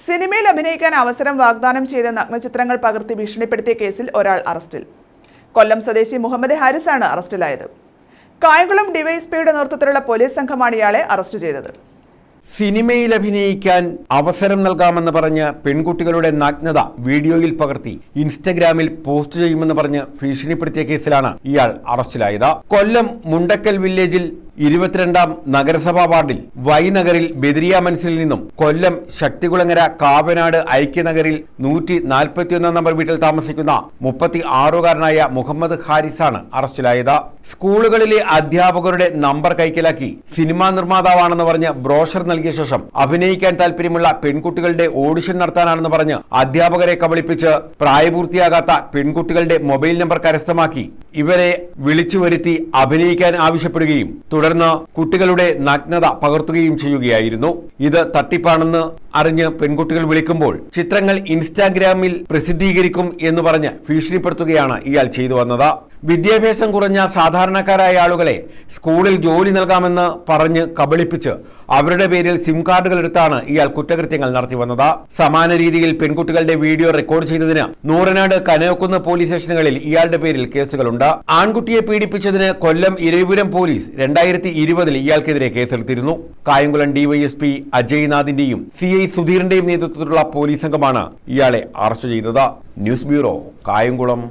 സിനിമയിൽ അഭിനയിക്കാൻ അവസരം വാഗ്ദാനം ചെയ്ത നഗ്നചിത്രങ്ങൾ പകർത്തി ഭീഷണിപ്പെടുത്തിയ കേസിൽ ഒരാൾ അറസ്റ്റിൽ. കൊല്ലം സ്വദേശി മുഹമ്മദ് ഹാരിസാണ് അറസ്റ്റിലായത്. കായംകുളം ഡിവൈഎസ്പിയുടെ നേതൃത്വത്തിലുള്ള പോലീസ് സംഘമാണ് ഇയാളെ അറസ്റ്റ് ചെയ്തത്. സിനിമയിൽ അഭിനയിക്കാൻ അവസരം നൽകാമെന്ന് പറഞ്ഞ് പെൺകുട്ടികളുടെ നഗ്നത വീഡിയോയിൽ പകർത്തി ഇൻസ്റ്റഗ്രാമിൽ പോസ്റ്റ് ചെയ്യുമെന്ന് പറഞ്ഞ് ഭീഷണിപ്പെടുത്തിയ കേസിലാണ് ഇയാൾ അറസ്റ്റിലായത്. കൊല്ലം മുണ്ടക്കൽ വില്ലേജിൽ ഇരുപത്തിരണ്ടാം നഗരസഭാ വാർഡിൽ വൈനഗറിൽ ബെദിരിയ മനസ്സിൽ നിന്നും കൊല്ലം ശക്തികുളങ്ങര കാവനാട് ഐക്യനഗറിൽ നൂറ്റി നാൽപ്പത്തിയൊന്നാം നമ്പർ വീട്ടിൽ താമസിക്കുന്ന മുപ്പത്തി ആറുകാരനായ മുഹമ്മദ് ഹാരിസാണ് അറസ്റ്റിലായത്. സ്കൂളുകളിലെ അധ്യാപകരുടെ നമ്പർ കൈക്കലാക്കി സിനിമാ നിർമ്മാതാവാണെന്ന് പറഞ്ഞ് ബ്രോഷർ നൽകിയ ശേഷം അഭിനയിക്കാൻ താല്പര്യമുള്ള പെൺകുട്ടികളുടെ ഓഡിഷൻ നടത്താനാണെന്ന് പറഞ്ഞ് അധ്യാപകരെ കബളിപ്പിച്ച് പ്രായപൂർത്തിയാകാത്ത പെൺകുട്ടികളുടെ മൊബൈൽ നമ്പർ കരസ്ഥമാക്കി ഇവരെ വിളിച്ചു വരുത്തി അഭിനയിക്കാൻ ആവശ്യപ്പെടുകയും തുടർന്ന് കുട്ടികളുടെ നഗ്നത പകർത്തുകയും ചെയ്യുകയായിരുന്നു. ഇത് തട്ടിപ്പാണെന്ന് അറിഞ്ഞ് പെൺകുട്ടികൾ വിളിക്കുമ്പോൾ ചിത്രങ്ങൾ ഇൻസ്റ്റാഗ്രാമിൽ പ്രസിദ്ധീകരിക്കും എന്ന് പറഞ്ഞ് ഭീഷണിപ്പെടുത്തുകയാണ് ഇയാൾ ചെയ്തു വന്നത്. വിദ്യാഭ്യാസം കുറഞ്ഞ സാധാരണക്കാരായ ആളുകളെ സ്കൂളിൽ ജോലി നൽകാമെന്ന് പറഞ്ഞ് കബളിപ്പിച്ച് അവരുടെ പേരിൽ സിം കാർഡുകൾ എടുത്താണ് ഇയാൾ കുറ്റകൃത്യങ്ങൾ നടത്തി വന്നത്. സമാന രീതിയിൽ പെൺകുട്ടികളുടെ വീഡിയോ റെക്കോർഡ് ചെയ്തതിന് നൂറനാട് കനയക്കുന്ന് പോലീസ് സ്റ്റേഷനുകളിൽ ഇയാളുടെ പേരിൽ കേസുകളുണ്ട്. ആൺകുട്ടിയെ പീഡിപ്പിച്ചതിന് കൊല്ലം ഇരവിപുരം പോലീസ് രണ്ടായിരത്തി ഇരുപതിൽ ഇയാൾക്കെതിരെ കേസെടുത്തിരുന്നു. കായംകുളം ഡിവൈഎസ്പി അജയ്നാഥിന്റെയും സി ഐ സുധീറിന്റെയും നേതൃത്വത്തിലുള്ള പോലീസ് സംഘമാണ് ഇയാളെ അറസ്റ്റ് ചെയ്തത്. News bureau Kayamkulam.